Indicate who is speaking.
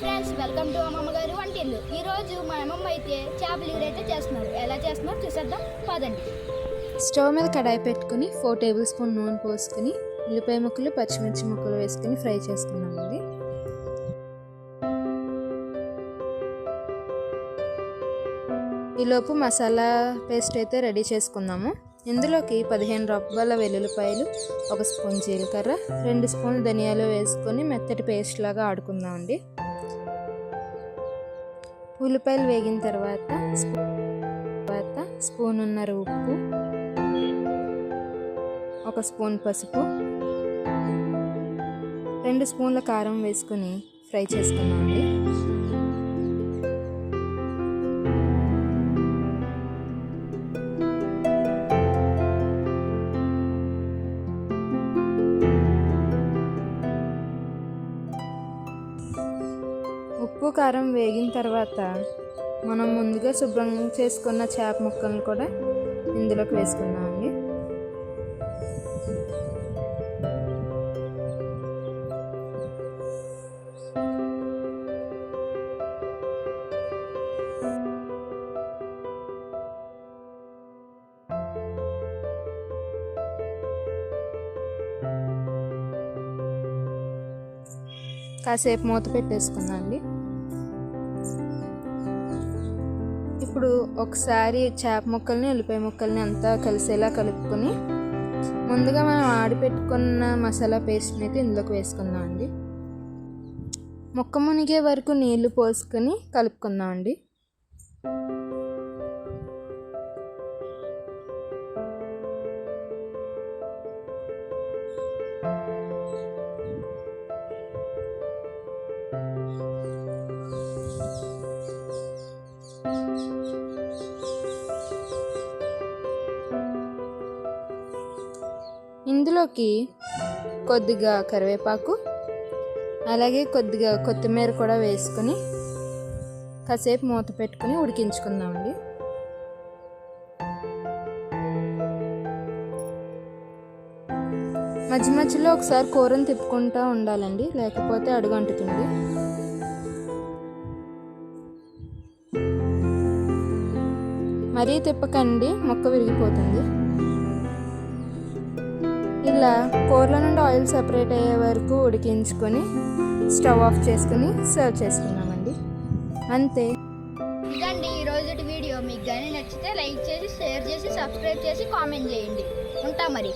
Speaker 1: Friends welcome to అమ్మమ్మ గారు వంటిల్లు. ఈరోజు మా అమ్మమ్మ అయితే చేపలు ఎవరైతే చేస్తున్నారు. ఎలా చేస్తున్నారు చూసేద్దాం పదండి.
Speaker 2: స్టవ్ మీద కడాయి పెట్టుకుని ఫోర్ టేబుల్ స్పూన్ నూనె పోసుకుని ఉల్లిపాయ ముక్కలు పచ్చిమిర్చి ముక్కలు వేసుకుని ఫ్రై చేసుకున్నామండి ఈలోపు మసాలా పేస్ట్ అయితే రెడీ చేసుకుందాము. ఇందులోకి పదిహేను రబ్బల వెల్లుల్లిపాయలు ఒక స్పూన్ జీలకర్ర రెండు స్పూన్లు ధనియాలు వేసుకొని మెత్తటి పేస్ట్ లాగా ఆడుకుందామండి ఉల్లిపాయలు వేగిన తర్వాత స్పూ- తర్వాత స్పూన్ ఉన్నర ఉప్పు ఒక స్పూన్ పసుపు రెండు స్పూన్ల కారం వేసుకొని ఫ్రై చేసుకున్నామండి ఉప్పు కారం వేగిన తర్వాత మనం ముందుగా శుభ్రం చేసుకున్న చేప ముక్కలను కూడా ఇందులోకి వేసుకున్నామండి కాసేపు మూత పెట్టేసుకుందాం అండి. ఇప్పుడు ఒకసారి చేప ముక్కల్ని ఉల్లిపాయ ముక్కల్ని అంతా కలిసేలా కలుపుకొని ముందుగా మనం ఆడిపెట్టుకున్న మసాలా పేస్ట్ని అయితే ఇందులోకి వేసుకుందాం అండి. ముక్క మునిగే వరకు నీళ్ళు పోసుకొని కలుపుకుందాం అండి. ఇందులోకి కొద్దిగా కరివేపాకు అలాగే కొద్దిగా కొత్తిమీర కూడా వేసుకొని కాసేపు మూత పెట్టుకుని ఉడికించుకుందామండి. మధ్య మధ్యలో ఒకసారి కూరని తిప్పుకుంటూ ఉండాలండి లేకపోతే అడుగంటుతుంది. మరీ తిప్పకండి మొక్క విరిగిపోతుంది. ఇలా కూరలో నుండి ఆయిల్ సెపరేట్ అయ్యే వరకు ఉడికించుకొని స్టవ్ ఆఫ్ చేసుకుని సర్వ్ చేసుకున్నామండి అంతే.
Speaker 1: ఇదండి ఈ రోజు వీడియో. మీకు కానీ నచ్చితే లైక్ చేసి షేర్ చేసి సబ్స్క్రైబ్ చేసి కామెంట్ చేయండి. ఉంటా మరి.